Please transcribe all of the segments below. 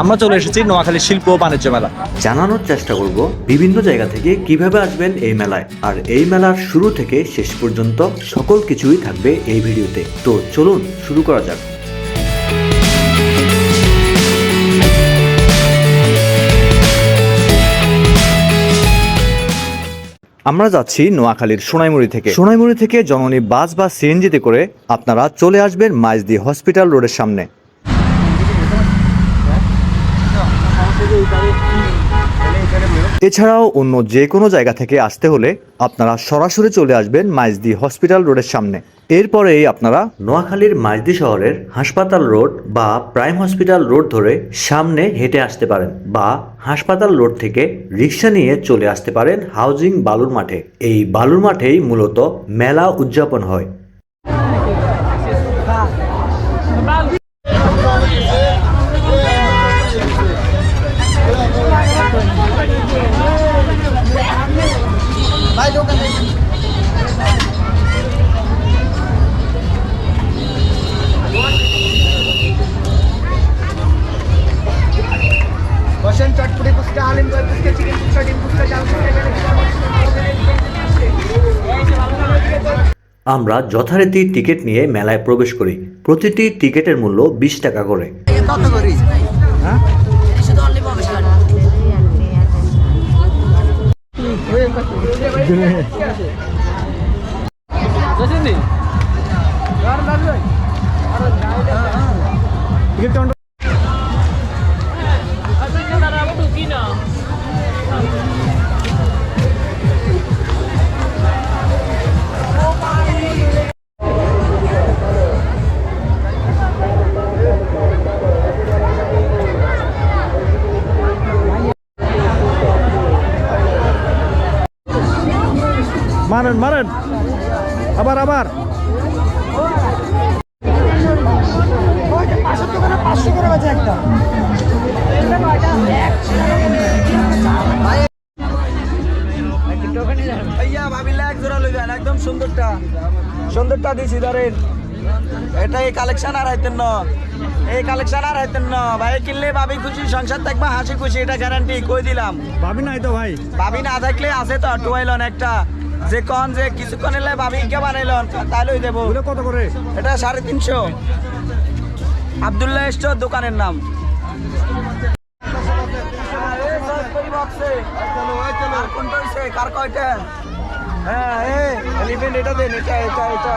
আমরা চলে এসেছি নোয়াখালী শিল্প ও বাণিজ্য মেলা। জানানোর চেষ্টা করব বিভিন্ন জায়গা থেকে কীভাবে আসবেন এই মেলায়। আর এই মেলার শুরু থেকে শেষ পর্যন্ত সকল কিছুই থাকবে এই ভিডিওতে। তো চলুন শুরু করা যাক। আমরা যাচ্ছি নোয়াখালীর সোনাইমুড়ি থেকে। সোনাইমুড়ি থেকে জননী বাস বা সিএনজিতে করে আপনারা চলে আসবেন মাইজদি হসপিটাল রোডের সামনে। এছাড়াও অন্য যে কোনো জায়গা থেকে আসতে হলে আপনারা সরাসরি চলে আসবেন মাইজদি হসপিটাল রোডের সামনে। এরপরেই আপনারা নোয়াখালীর মাইজদি শহরের হাসপাতাল রোড বা প্রাইম হসপিটাল রোড ধরে সামনে হেঁটে আসতে পারেন বা হাসপাতাল রোড থেকে রিক্সা নিয়ে চলে আসতে পারেন হাউজিং বালুর মাঠে এই বালুর মাঠেই মূলত মেলা উদযাপন হয়। আমরা যথারীতি টিকিট নিয়ে মেলায় প্রবেশ করি। প্রতিটি টিকিটের মূল্য বিশ টাকা করে? হ্যাঁ? 그래 মারেন মারেন। আবার আবার। পাঁচশো করে বাজে একটা ভাইয়া ভাবিলে এক জোড়া লইবেন একদম সুন্দরটা। সুন্দরটা দিছি ধরেন। এটা এই কালেকশন আর হাইতেন না। এই কালেকশন আর হাইতেন না। ভাই কিনলে ভাবি খুশি সংসার থাকবা হাসি খুশি এটা গ্যারান্টি কই দিলাম? ভাবি নাই তো ভাই। ভাবি না থাকলে আছে তো টুয়াইলন একটা। যে কন যে কিছুক্ষণ এলে ভাবি কে বানাইলন? তাইলেই দেবো। কত করে? এটা সাড়ে তিনশো। আবদুল্লাহ স্টোর দোকানের নাম। কার কয়টা? হ্যাঁ, এটা দেন, এটা, এটা, এটা। এটা।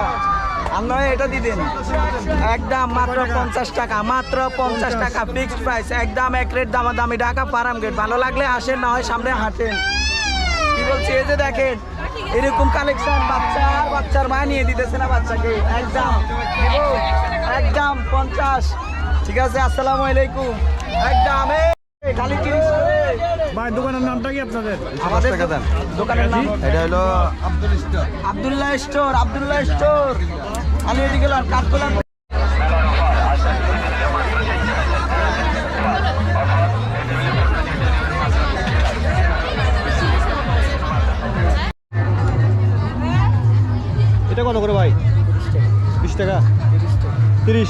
একদম মাত্র পঞ্চাশ টাকা মাত্র পঞ্চাশ টাকা ফিক্সড প্রাইস একদম এক রেট দামাদামি ঢাকা পারাম গেট। ভালো লাগলে আসেন না হয় সামনে হাঁটেন। কি বলছি? এই যে দেখেন এরকম কালেকশন বাচ্চার বাচ্চার মা নিয়ে দিতেছে না বাচ্চাকে। একদম। একদম পঞ্চাশ। ঠিক আছে আসসালামু আলাইকুম। একদম এ, খালি তিরিশ ভাই দোকানের নামটা কি আপনাদের? আমাদের দোকানের নাম এটা হলো আব্দুল্লাহ স্টোর আব্দুল্লাহ স্টোর। আমি এদিকে গেলাম টাকা। তিরিশ।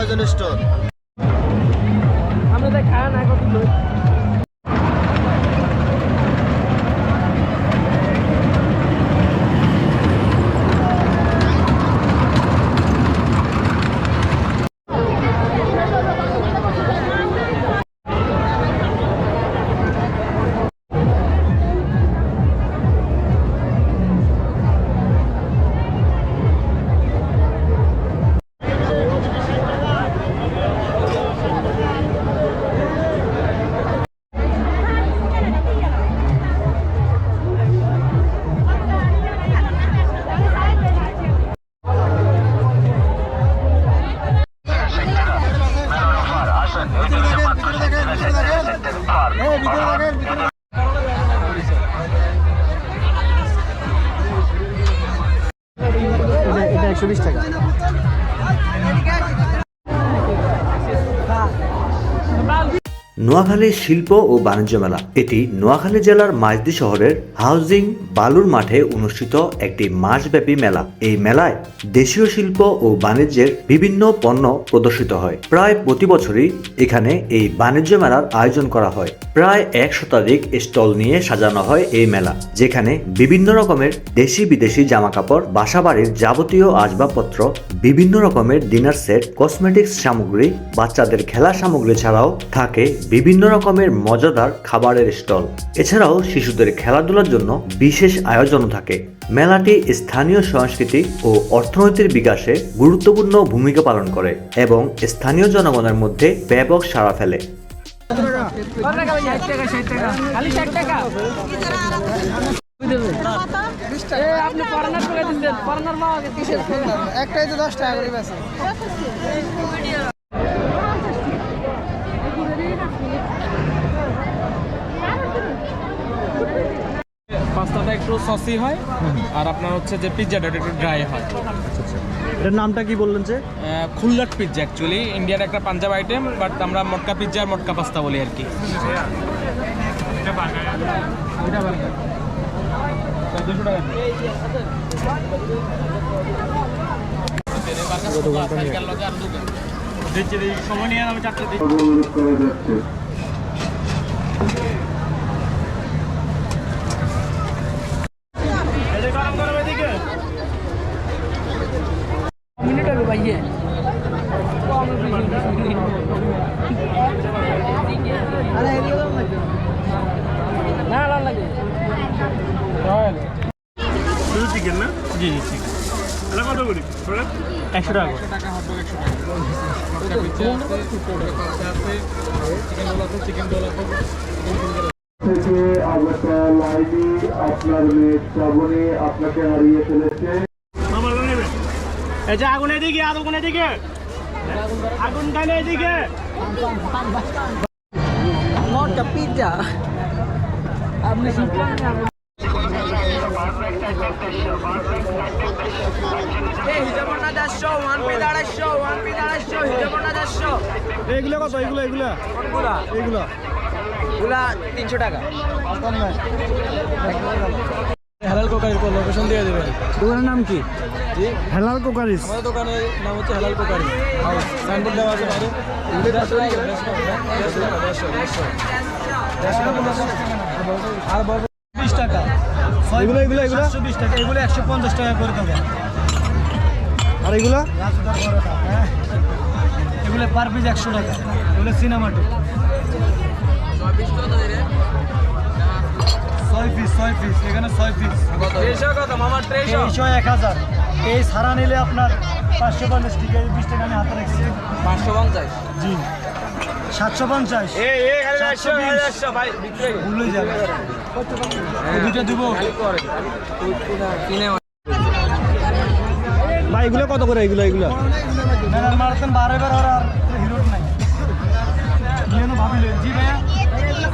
আল্লাহর দান পয়জন স্টোর একশো বিশ টাকা। নোয়াখালী শিল্প ও বাণিজ্য মেলা। এটি নোয়াখালী জেলার মাইজদি শহরের হাউজিং বালুর মাঠে অনুষ্ঠিত একটি মাসব্যাপী মেলা। এই মেলায় দেশীয় শিল্প ও বাণিজ্যের বিভিন্ন পণ্য প্রদর্শিত হয়। প্রায় প্রতি বছরই এখানে এই বাণিজ্য মেলার আয়োজন করা হয়। প্রায় এক শতাধিক স্টল নিয়ে সাজানো হয় এই মেলা, যেখানে বিভিন্ন রকমের দেশি বিদেশি জামা কাপড় বাসাবাড়ির যাবতীয় আসবাবপত্র, বিভিন্ন রকমের ডিনার সেট, কসমেটিক্স সামগ্রী, বাচ্চাদের খেলা সামগ্রী ছাড়াও থাকে বিভিন্ন রকমের মজাদার খাবারের স্টল। এছাড়াও শিশুদের খেলাধুলার জন্য বিশেষ আয়োজন থাকে। মেলাটি স্থানীয় সংস্কৃতি ও অর্থনীতির বিকাশে গুরুত্বপূর্ণ ভূমিকা পালন করে এবং স্থানীয় জনগণের মধ্যে ব্যাপক সাড়া ফেলে। একটাই তো দশ টাকা করে বেছে একটু সসি হয় আর আপনার হচ্ছে যে পিৎজাটা একটু ড্রাই হয় এটার নামটা কি বললেন যে খুল্লাট পিৎজা অ্যাকচুয়ালি ইন্ডিয়ার একটা পাঞ্জাব আইটেম বাট আমরা মটকা পিৎজা আর মটকা পাস্তা বলি আর কি দুশো টাকা সময় নিয়ে আমি চারটে দিচ্ছি জি জি ঠিক একশো একশো টাকা একশো টাকা হট ডগ একশো টাকা মটকা পিজ্জা আছে মটকা পাস্তা আছে চিকেন রোল আছে চিকেন রোল আছে থেকে আগরতল আইডি আপনার মেয়ে শ্রাবণী আপনাকে হারিয়ে ফেলেছে এই যে আগুন এদিকে আগুন এদিকে। আগুন টানে এদিকে। আপনি এই হিজাবনা চারশো ওয়ান পিস আড়াইশো ওয়ান পিস আড়াইশো হিজাবনা চারশো এইগুলো কত? এইগুলো এগুলো কোনগুলা? এইগুলো। গুলা তিনশো টাকা। হেলাল কোকারিস লোকেশন দিয়ে দেবেন। দোকানের নাম কি? হেলাল কোকারিস। আমাদের দোকানের নাম হচ্ছে হালাল কোকারি। হাউস। সাইনবোর্ড দেওয়া আছে বাইরে। আর বড় বিশ টাকা। এগুলো এগুলো এগুলো? বিশ টাকা। এগুলো একশো পঞ্চাশ টাকা করে দেবো। আর এগুলো? এগুলো পার পিস একশো টাকা। এগুলো সিনেমাটিক ছয় পিস ছয় পিস এখানে ছয় পিস তেইশশো এক হাজার। এই সারা নিলে আপনার পাঁচশো পঞ্চাশ টাকা এই বিশ টাকা আমি হাতে রাখছি। পাঁচশো পঞ্চাশ? জি। সাতশো পঞ্চাশ। ভুলে যাবে দুটো দিব। ভাই এগুলো কত করে এগুলো এগুলো?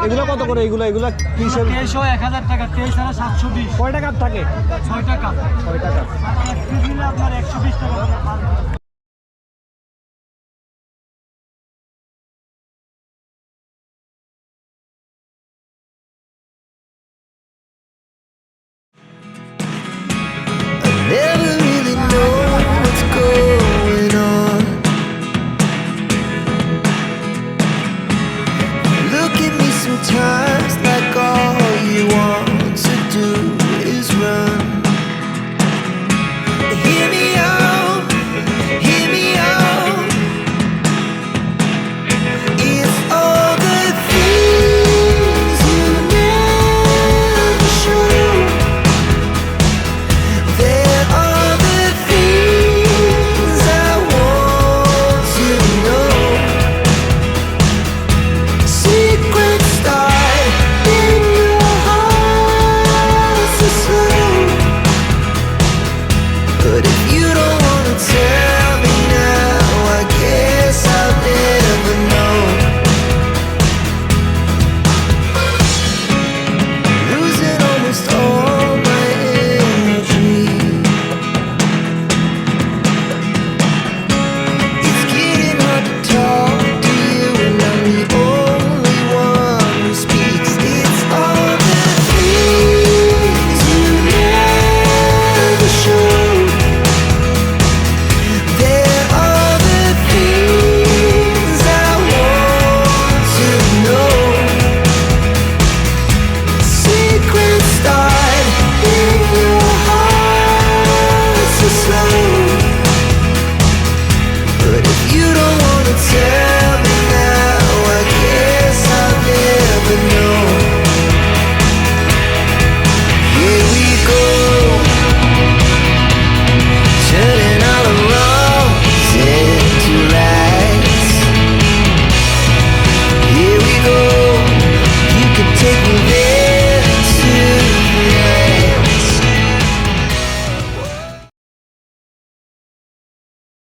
এগুলো কত করে এগুলো এগুলো তিনশো তেইশশো এক হাজার টাকা তেইশ হাজার সাতশো বিশ কয় টাকার থাকে? ছয় টাকা। ছয় টাকা। আপনার একশো বিশ টাকা।